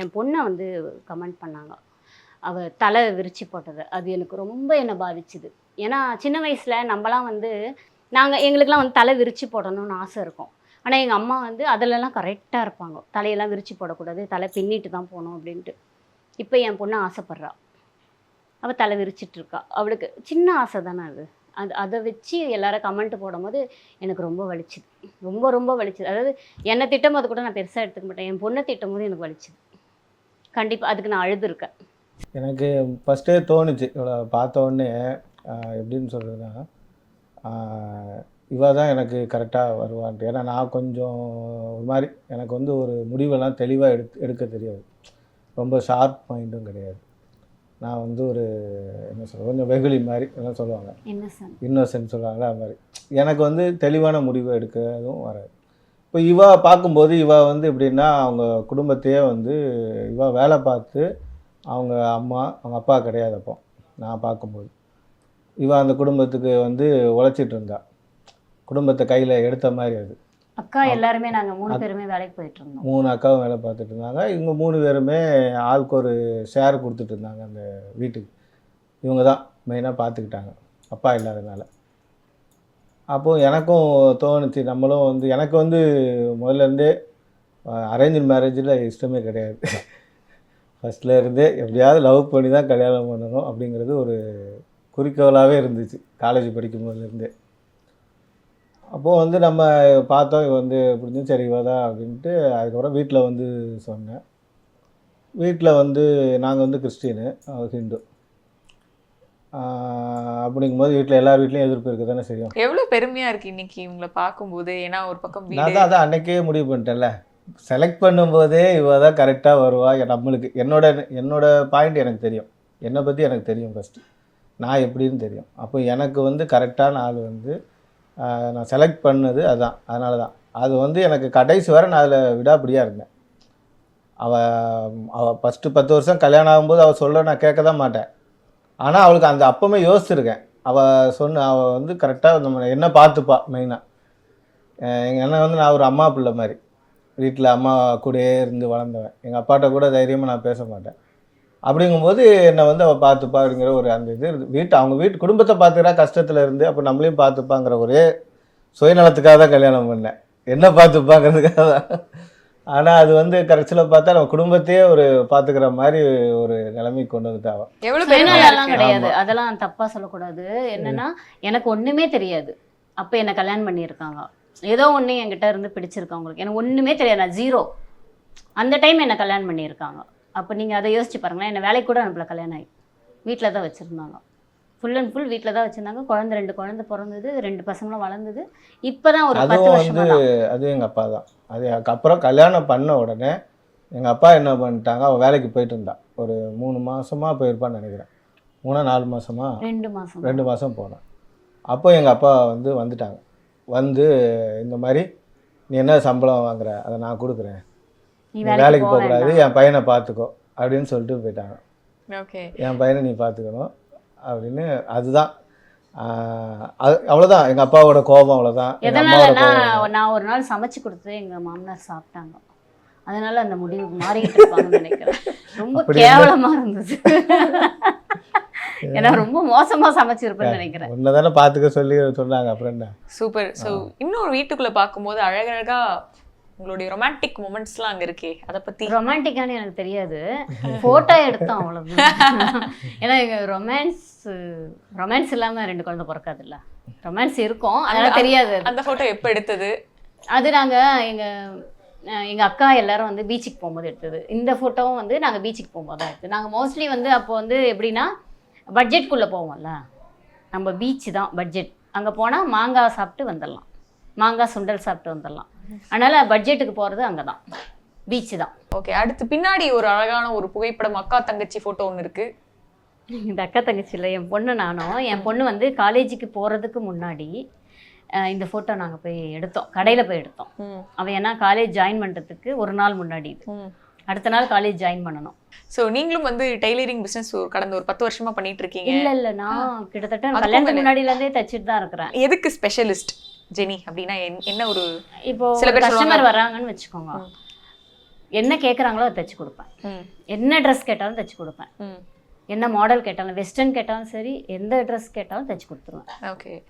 என் பொண்ணை வந்து கமெண்ட் பண்ணாங்க. அவள் தலை விரிச்சு போட்டது. அது எனக்கு ரொம்ப என்னை பாதிச்சுது. ஏன்னா சின்ன வயசில் நம்மலாம் வந்து நாங்கள் எங்களுக்கெல்லாம் வந்து தலை விரித்து போடணும்னு ஆசை இருக்கும். ஆனால் எங்கள் அம்மா வந்து அதிலலாம் கரெக்டாக இருப்பாங்க. தலையெல்லாம் விரித்து போடக்கூடாது. தலை பின்னிட்டு தான் போகணும் அப்படின்ட்டு. இப்போ என் பொண்ணு ஆசைப்பட்றா. அவள் தலை விரிச்சிட்ருக்கா அவளுக்கு சின்ன ஆசை தானே அது. அது அதை வச்சு எல்லாரும் கமெண்ட் போடும்போது எனக்கு ரொம்ப வலிச்சுது. ரொம்ப ரொம்ப வலிச்சுது. அதாவது என்னை திட்டும்போது கூட நான் பெருசாக எடுத்துக்க மாட்டேன். என் பொண்ணை திட்டும் போது எனக்கு வலிச்சுது. கண்டிப்பாக அதுக்கு நான் அழுதுருக்கேன். எனக்கு ஃபஸ்ட்டே தோணுச்சு. இவளை பார்த்த உடனே எப்படின்னு சொல்கிறதுனா இவ தான் எனக்கு கரெக்டாக வருவான்ட்டு. ஏன்னா நான் கொஞ்சம் ஒரு மாதிரி எனக்கு வந்து ஒரு முடிவெல்லாம் தெளிவாக எடுத்து எடுக்க தெரியாது. ரொம்ப ஷார்ப் மைண்டும் கிடையாது. நான் வந்து ஒரு என்ன சொல்றது கொஞ்சம் வெகுளி மாதிரி எல்லாம் சொல்லுவாங்க. இன்னோசென்ட் சொல்கிறாங்களே அது மாதிரி. எனக்கு வந்து தெளிவான முடிவு எடுக்கிறதும் வராது. இப்போ இவ பார்க்கும்போது இவ வந்து எப்படின்னா அவங்க குடும்பத்தையே வந்து இவ வேலை பார்த்து அவங்க அம்மா அவங்க அப்பா கிடையாது அப்போ நான் பார்க்கும்போது. இவ அந்த குடும்பத்துக்கு வந்து உழைச்சிட்டு இருந்தா. குடும்பத்தை கையில் எடுத்த மாதிரி அது. அக்கா எல்லாருமே நாங்கள் மூணு பேருமே வேலைக்கு போயிட்டு இருந்தோம். மூணு அக்காவும் வேலை பார்த்துட்டு இருந்தாங்க. இவங்க மூணு பேருமே ஆளுக்கு ஒரு ஷேர் கொடுத்துட்டு இருந்தாங்க அந்த வீட்டுக்கு. இவங்க தான் மெயினாக பார்த்துக்கிட்டாங்க. அப்பா இல்லாதனால. அப்போது எனக்கும் தோணுச்சு. நம்மளும் வந்து எனக்கு வந்து முதல்ல இருந்தே அரேஞ்ச் மேரேஜில் இஷ்டமே கிடையாது. ஃபஸ்ட்டில் இருந்தே எப்படியாவது லவ் பண்ணி தான் கல்யாணம் பண்ணணும் அப்படிங்கிறது ஒரு குறிக்கோளாகவே இருந்துச்சு காலேஜ் படிக்கும் போதுலேருந்தே அப்போது வந்து நம்ம பார்த்தோம் இவ வந்து பிடிச்சி சரி தான் அப்படின்ட்டு அதுக்கப்புறம் வீட்டில் வந்து சொன்னேன். வீட்டில் வந்து நாங்கள் வந்து கிறிஸ்டினு ஹிந்து. ஆஹ் அப்படிங்கும்போது வீட்டில் எல்லார் வீட்லேயும் எதிர்ப்பு இருக்க தானே செய்யும். எவ்வளவு பெருமையா இருக்கு இன்னைக்கு இவங்களை பார்க்கும்போது. ஏன்னா ஒரு பக்கம் நான் தான் அதான் அன்னைக்கே முடிவு பண்ணிட்டேன்ல. செலக்ட் பண்ணும்போதே இவ தான் கரெக்டாக வருவா. நம்மளுக்கு என்னோட என்னோட பாயிண்ட் எனக்கு தெரியும். என்னை பற்றி எனக்கு தெரியும் ஃபஸ்ட்டு நான் எப்படின்னு தெரியும். அப்போ எனக்கு வந்து கரெக்டான ஆள் வந்து நான் செலக்ட் பண்ணது அதான். அதனால தான் அது வந்து எனக்கு கடைசி வரை நான் அதில் விடாப்பிடியாக இருந்தேன். அவள் அவள் ஃபஸ்ட்டு பத்து வருஷம் கல்யாணம் ஆகும்போது அவள் சொல்ல நான் கேட்க தான் மாட்டேன். ஆனால் அவளுக்கு அந்த அப்பமே யோசிச்சிருக்கேன். அவள் சொன்ன அவள் வந்து கரெக்டாக நம்ம என்ன பார்த்துப்பா மெயினாக எங்கள் அண்ணன் வந்து நான் ஒரு அம்மா பிள்ளை மாதிரி. வீட்டில் அம்மா கூடயே இருந்து வளர்ந்தவன். எங்கள் அப்பாட்ட கூட தைரியமாக நான் பேச மாட்டேன். அப்படிங்கும்போது என்னை வந்து அவள் பார்த்துப்பா அப்படிங்கிற ஒரு அந்த இது இருந்து வீட்டு அவங்க வீட்டு குடும்பத்தை பார்த்துக்கிறா கஷ்டத்தில் இருந்து அப்போ நம்மளையும் பார்த்துப்பாங்கிற ஒரே சுயநலத்துக்காக தான் கல்யாணம் பண்ணேன். என்ன பார்த்துப்பாங்கிறதுக்காக தான். ஆனால் அது வந்து கடைசியில் பார்த்தா நம்ம குடும்பத்தையே ஒரு பார்த்துக்கிற மாதிரி ஒரு நிலைமைக்கு கொண்டு வந்துட்டா அவள் எவ்வளவு பெருமையா சுயநலம் இருக்கு கிடையாது. அதெல்லாம் தப்பா சொல்லக்கூடாது. என்னன்னா எனக்கு ஒண்ணுமே தெரியாது. அப்ப என்ன கல்யாணம் பண்ணியிருக்காங்க. ஏதோ ஒண்ணு என்கிட்ட இருந்து பிடிச்சிருக்கு அவங்களுக்கு. எனக்கு ஒண்ணுமே தெரியாது. நான் ஜீரோ அந்த டைம் என்ன கல்யாணம் பண்ணியிருக்காங்க. அப்ப நீங்க அதை யோசிச்சு பாருங்களேன். என்ன வேலைக்கு கூட அனுப்பல கல்யாணம் ஆகி. வீட்டில் தான் வச்சிருந்தாங்க. ஃபுல் அண்ட் ஃபுல் வீட்டில் தான் வச்சிருந்தாங்க. குழந்தை ரெண்டு குழந்தை பிறந்தது ரெண்டு பசங்களும் வளர்ந்தது. இப்பதான் ஒரு பத்து வருஷமா வந்து தான் அது எங்கள் அப்பா தான். அது அதுக்கப்புறம் கல்யாணம் பண்ண உடனே எங்கள் அப்பா என்ன பண்ணிட்டாங்க அவள் வேலைக்கு போயிட்டு இருந்தா. ஒரு மூணு மாசமா போயிருப்பான்னு நினைக்கிறேன். மூணா நாலு மாசமா? ரெண்டு மாசம். ரெண்டு மாதம் போனேன். அப்போ எங்கள் அப்பா வந்து வந்துட்டாங்க. வந்து இந்த மாதிரி நீ என்ன சம்பளம் வாங்குற? அதை நான் கொடுக்குறேன். வேலைக்கு வேலைக்கு போக போகக்கூடாது. என் பையனை பார்த்துக்கோ. அப்படின்னு சொல்லிட்டு போயிட்டாங்க. ஓகே. என் பையனை நீ பார்த்துக்கணும். அப்படின்னு அதுதான். அவ்வளோதான் எங்கள் அப்பாவோட கோபம் அவ்வளோதான் நான் ஒரு நாள் சமைச்சு கொடுத்து எங்க மாமனார் சாப்பிட்டாங்க. அதனால அந்த முடிவு மாறிக்கிட்டு இருப்பாங்கன்னு நினைக்கிறேன். ரொம்ப கேவலமா இருந்தது. ஏன்னா ரொம்ப மோசமா சமைச்சிருப்பேன்னு நினைக்கிறேன். உன்னை தானே பார்த்துக்க சொல்லி சொன்னாங்க. அப்புறம் என்ன? சூப்பர். சோ இன்னொரு வீட்டுக்குள்ள பார்க்கும்போது அழகழகா உங்களுடைய ரொமான்டிக் மூமெண்ட்ஸ்லாம் அங்க இருக்கே. அத பத்தி ரொமான்டிக்கானு எனக்கு தெரியாது. போட்டோ எடுத்தோம் அவ்வளவுதான். ஏன்னா எங்க ரொமான்ஸ் ரொமான்ஸ் இல்லாம ரெண்டு குழந்தை பிறக்காதுல்ல. ரொமான்ஸ் இருக்கும். அதனால அந்த- தெரியாது. அந்த போட்டோ எப்ப எடுத்தது? அது நாங்க எங்க அஹ் எங்க அக்கா எல்லாரும் வந்து பீச்சுக்கு போகும்போது எடுத்தது. இந்த ஃபோட்டோவும் வந்து நாங்க பீச்சுக்கு போகும்போது தான் எடுத்தது. நாங்க மோஸ்ட்லி வந்து அப்போ வந்து எப்படின்னா பட்ஜெட்குள்ள போவோம்ல. நம்ம பீச் தான் பட்ஜெட் அங்க போனா மாங்காய் சாப்பிட்டு வந்துடலாம். மாங்காய் சுண்டல் சாப்பிட்டு வந்துடலாம். அதனால பட்ஜெட்டுக்கு போறது அங்கதான். பீச் தான். ஓகே அடுத்து பின்னாடி ஒரு அழகான ஒரு புகைப்படம் அக்கா தங்கச்சி போட்டோ ஒன்னு இருக்கு. இந்த அக்கா தங்கச்சி இல்லை என் பொண்ணு நானும். என் பொண்ணு வந்து காலேஜுக்கு போகிறதுக்கு முன்னாடி இந்த ஃபோட்டோ நாங்கள் போய் எடுத்தோம். கடையில் போய் எடுத்தோம். அவள் ஏன்னா காலேஜ் ஜாயின் பண்ணுறதுக்கு ஒரு நாள் முன்னாடி இது. அடுத்த நாள் காலேஜ் ஜாயின் பண்ணணும். சோ நீங்களும் வந்து டெய்லரிங் பிசினஸ் கடந்த ஒரு பத்து வருஷமா பண்ணிட்டு இருக்கீங்க. இல்லை இல்லை நான் கிட்டத்தட்ட கல்யாணத்துக்கு. முன்னாடியிலேருந்தே தச்சுட்டு தான் இருக்கிறேன். எதுக்கு ஸ்பெஷலிஸ்ட் ஜெனி? அப்படின்னா என்- என்ன ஒரு இப்போ சில பேர் கஸ்டமர். வராங்கன்னு வச்சுக்கோங்க. என்ன கேட்குறாங்களோ அதை தைச்சு கொடுப்பேன். என்ன ட்ரெஸ் கேட்டாலும் தைச்சு கொடுப்பேன். என்ன மாடல் கேட்டாலும் வெஸ்டர்ன் கேட்டாலும் சரி எந்த ட்ரெஸ் கேட்டாலும் தைச்சு கொடுத்துருவேன். ஓகே.